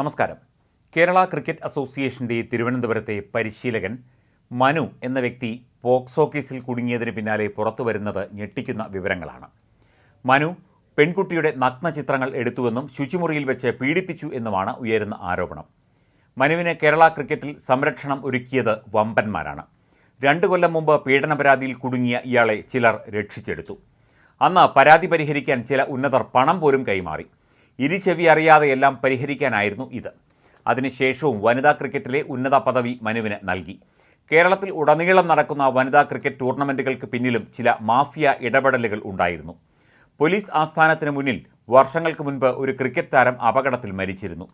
നമസ്കാരം. കേരള ക്രിക്കറ്റ് അസോസിയേഷന്റെ തിരുവനന്തപുരത്തെ പരിശീലകൻ മനു എന്ന വ്യക്തി പോക്സോ കേസിൽ കുടുങ്ങിയതിന് പിന്നാലെ പുറത്തു വരുന്നത് ഞെട്ടിക്കുന്ന വിവരങ്ങളാണ്. മനു പെൺകുട്ടിയുടെ നഗ്ന ചിത്രങ്ങൾ എടുത്തുവെന്നും ശുചിമുറിയിൽ വെച്ച് പീഡിപ്പിച്ചു എന്നുമാണ് ഉയരുന്ന ആരോപണം. മനുവിന് കേരള ക്രിക്കറ്റിൽ സംരക്ഷണം ഒരുക്കിയത് വമ്പന്മാരാണ്. രണ്ടു കൊല്ലം മുമ്പ് പീഡന പരാതിയിൽ കുടുങ്ങിയ ഇയാളെ ചിലർ രക്ഷിച്ചെടുത്തു. അന്ന് പരാതി പരിഹരിക്കാൻ ചില ഉന്നതർ പണം പോലും കൈമാറി. ഇരുചെവി അറിയാതെ എല്ലാം പരിഹരിക്കാനായിരുന്നു ഇത്. അതിനുശേഷവും വനിതാ ക്രിക്കറ്റിലെ ഉന്നത പദവി മനുവിന് നൽകി. കേരളത്തിൽ ഉടനീളം നടക്കുന്ന വനിതാ ക്രിക്കറ്റ് ടൂർണമെന്റുകൾക്ക് പിന്നിലും ചില മാഫിയ ഇടപെടലുകൾ ഉണ്ടായിരുന്നു. പോലീസ് ആസ്ഥാനത്തിന് മുന്നിൽ വർഷങ്ങൾക്ക് മുൻപ് ഒരു ക്രിക്കറ്റ് താരം അപകടത്തിൽ മരിച്ചിരുന്നു.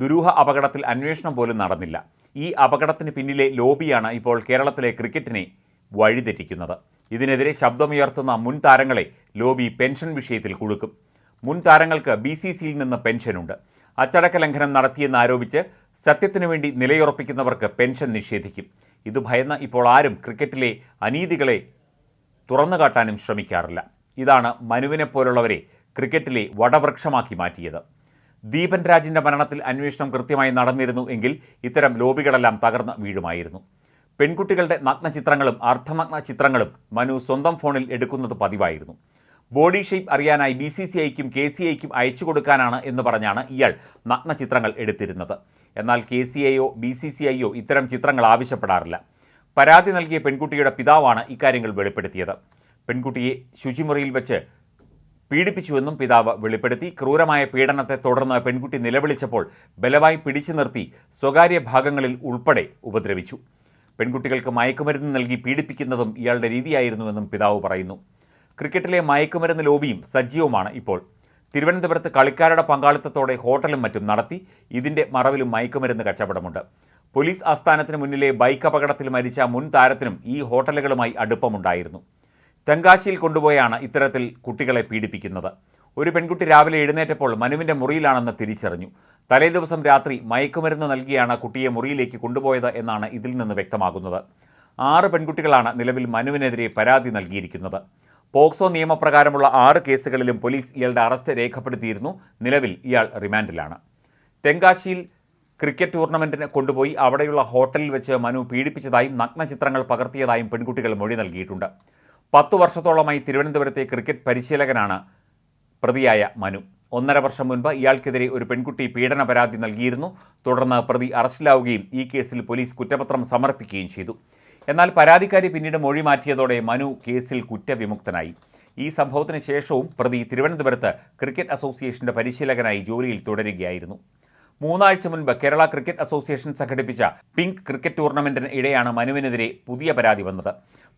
ദുരൂഹ അപകടത്തിൽ അന്വേഷണം പോലും നടന്നില്ല. ഈ അപകടത്തിന് പിന്നിലെ ലോബിയാണ് ഇപ്പോൾ കേരളത്തിലെ ക്രിക്കറ്റിനെ വഴിതെറ്റിക്കുന്നത്. ഇതിനെതിരെ ശബ്ദമുയർത്തുന്ന മുൻ താരങ്ങളെ ലോബി പെൻഷൻ വിഷയത്തിൽ കുടുക്കും. മുൻ താരങ്ങൾക്ക് ബി സി സിയിൽ നിന്ന് പെൻഷനുണ്ട്. അച്ചടക്ക ലംഘനം നടത്തിയെന്ന് ആരോപിച്ച് സത്യത്തിനു വേണ്ടി നിലയുറപ്പിക്കുന്നവർക്ക് പെൻഷൻ നിഷേധിക്കും. ഇത് ഭയന്ന് ഇപ്പോൾ ആരും ക്രിക്കറ്റിലെ അനീതികളെ തുറന്നു കാട്ടാനും ശ്രമിക്കാറില്ല. ഇതാണ് മനുവിനെ പോലുള്ളവരെ ക്രിക്കറ്റിലെ വടവൃക്ഷമാക്കി മാറ്റിയത്. ദീപൻ രാജിന്റെ മരണത്തിൽ അന്വേഷണം കൃത്യമായി നടന്നിരുന്നു എങ്കിൽ ഇത്തരം ലോബികളെല്ലാം തകർന്ന് വീഴുമായിരുന്നു. പെൺകുട്ടികളുടെ നഗ്ന ചിത്രങ്ങളും അർദ്ധനഗ്ന ചിത്രങ്ങളും മനു സ്വന്തം ഫോണിൽ എടുക്കുന്നത് പതിവായിരുന്നു. ബോഡി ഷേപ്പ് അറിയാനായി ബി സി സി ഐക്കും കെ സി ഐക്കും അയച്ചു കൊടുക്കാനാണ് എന്ന് പറഞ്ഞാണ് ഇയാൾ നഗ്ന ചിത്രങ്ങൾ എടുത്തിരുന്നത്. എന്നാൽ കെ സി ഐയോ ബി സി സി ഐയോ ഇത്തരം ചിത്രങ്ങൾ ആവശ്യപ്പെടാറില്ല. പരാതി നൽകിയ പെൺകുട്ടിയുടെ പിതാവാണ് ഇക്കാര്യങ്ങൾ വെളിപ്പെടുത്തിയത്. പെൺകുട്ടിയെ ശുചിമുറിയിൽ വെച്ച് പീഡിപ്പിച്ചുവെന്നും പിതാവ് വെളിപ്പെടുത്തി. ക്രൂരമായ പീഡനത്തെ തുടർന്ന് പെൺകുട്ടി നിലവിളിച്ചപ്പോൾ ബലമായി പിടിച്ചു നിർത്തി സ്വകാര്യ ഭാഗങ്ങളിൽ ഉൾപ്പെടെ ഉപദ്രവിച്ചു. പെൺകുട്ടികൾക്ക് മയക്കുമരുന്ന് നൽകി പീഡിപ്പിക്കുന്നതും ഇയാളുടെ രീതിയായിരുന്നുവെന്നും പിതാവ് പറയുന്നു. ക്രിക്കറ്റിലെ മയക്കുമരുന്ന് ലോബിയും സജീവമാണ് ഇപ്പോൾ. തിരുവനന്തപുരത്ത് കളിക്കാരുടെ പങ്കാളിത്തത്തോടെ ഹോട്ടലും മറ്റും നടത്തി ഇതിന്റെ മറവിലും മയക്കുമരുന്ന് കച്ചവടമുണ്ട്. പോലീസ് ആസ്ഥാനത്തിന് മുന്നിലെ ബൈക്ക് അപകടത്തിൽ മരിച്ച മുൻ താരത്തിനും ഈ ഹോട്ടലുകളുമായി അടുപ്പമുണ്ടായിരുന്നു. തെങ്കാശിയിൽ കൊണ്ടുപോയാണ് ഇത്തരത്തിൽ കുട്ടികളെ പീഡിപ്പിക്കുന്നത്. ഒരു പെൺകുട്ടി രാവിലെ എഴുന്നേറ്റപ്പോൾ മനുവിന്റെ മുറിയിലാണെന്ന് തിരിച്ചറിഞ്ഞു. തലേദിവസം രാത്രി മയക്കുമരുന്ന് നൽകിയാണ് കുട്ടിയെ മുറിയിലേക്ക് കൊണ്ടുപോയത് എന്നാണ് ഇതിൽ നിന്ന് വ്യക്തമാകുന്നത്. ആറ് പെൺകുട്ടികളാണ് നിലവിൽ മനുവിനെതിരെ പരാതി നൽകിയിരിക്കുന്നത്. പോക്സോ നിയമപ്രകാരമുള്ള ആറ് കേസുകളിലും പോലീസ് ഇയാളുടെ അറസ്റ്റ് രേഖപ്പെടുത്തിയിരുന്നു. നിലവിൽ ഇയാൾ റിമാൻഡിലാണ്. തെങ്കാശിയിൽ ക്രിക്കറ്റ് ടൂർണമെന്റിന് കൊണ്ടുപോയി അവിടെയുള്ള ഹോട്ടലിൽ വെച്ച് മനു പീഡിപ്പിച്ചതായും നഗ്നചിത്രങ്ങൾ പകർത്തിയതായും പെൺകുട്ടികൾ മൊഴി നൽകിയിട്ടുണ്ട്. പത്തു വർഷത്തോളമായി തിരുവനന്തപുരത്തെ ക്രിക്കറ്റ് പരിശീലകനാണ് പ്രതിയായ മനു. ഒന്നര വർഷം മുൻപ് ഇയാൾക്കെതിരെ ഒരു പെൺകുട്ടി പീഡന പരാതി നൽകിയിരുന്നു. തുടർന്ന് പ്രതി അറസ്റ്റിലാവുകയും ഈ കേസിൽ പോലീസ് കുറ്റപത്രം സമർപ്പിക്കുകയും ചെയ്തു. എന്നാൽ പരാതിക്കാരി പിന്നീട് മൊഴി മാറ്റിയതോടെ മനു കേസിൽ കുറ്റവിമുക്തനായി. ഈ സംഭവത്തിന് ശേഷവും പ്രതി തിരുവനന്തപുരത്ത് ക്രിക്കറ്റ് അസോസിയേഷന്റെ പരിശീലകനായി ജോലിയിൽ തുടരുകയായിരുന്നു. മൂന്നാഴ്ച മുൻപ് കേരള ക്രിക്കറ്റ് അസോസിയേഷൻ സംഘടിപ്പിച്ച പിങ്ക് ക്രിക്കറ്റ് ടൂർണമെന്റിന് ഇടെയാണ് മനുവിനെതിരെ പുതിയ പരാതി വന്നത്.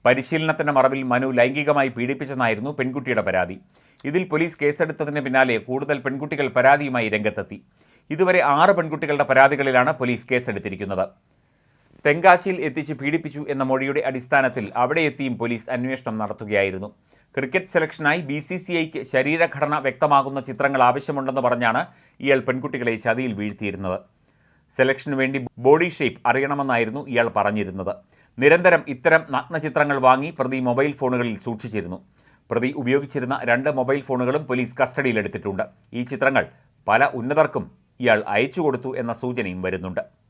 പരിശീലനത്തിന്റെ മറവിൽ മനു ലൈംഗികമായി പീഡിപ്പിച്ചെന്നായിരുന്നു പെൺകുട്ടിയുടെ പരാതി. ഇതിൽ പോലീസ് കേസെടുത്തതിന് പിന്നാലെ കൂടുതൽ പെൺകുട്ടികൾ പരാതിയുമായി രംഗത്തെത്തി. ഇതുവരെ ആറ് പെൺകുട്ടികളുടെ പരാതികളിലാണ് പോലീസ് കേസെടുത്തിരിക്കുന്നത്. തെങ്കാശിയിൽ എത്തിച്ച് പീഡിപ്പിച്ചു എന്ന മൊഴിയുടെ അടിസ്ഥാനത്തിൽ അവിടെ എത്തിയും പോലീസ് അന്വേഷണം നടത്തുകയായിരുന്നു. ക്രിക്കറ്റ് സെലക്ഷനായി ബി സി സി ഐക്ക് ശരീരഘടന വ്യക്തമാകുന്ന ചിത്രങ്ങൾ ആവശ്യമുണ്ടെന്ന് പറഞ്ഞാണ് ഇയാൾ പെൺകുട്ടികളെ ചതിയിൽ വീഴ്ത്തിയിരുന്നത്. സെലക്ഷന് വേണ്ടി ബോഡി ഷേപ്പ് അറിയണമെന്നായിരുന്നു ഇയാൾ പറഞ്ഞിരുന്നത്. നിരന്തരം ഇത്തരം നഗ്നചിത്രങ്ങൾ വാങ്ങി പ്രതി മൊബൈൽ ഫോണുകളിൽ സൂക്ഷിച്ചിരുന്നു. പ്രതി ഉപയോഗിച്ചിരുന്ന രണ്ട് മൊബൈൽ ഫോണുകളും പോലീസ് കസ്റ്റഡിയിലെടുത്തിട്ടുണ്ട്. ഈ ചിത്രങ്ങൾ പല ഉന്നതർക്കും ഇയാൾ അയച്ചു കൊടുത്തു എന്ന സൂചനയും വരുന്നുണ്ട്.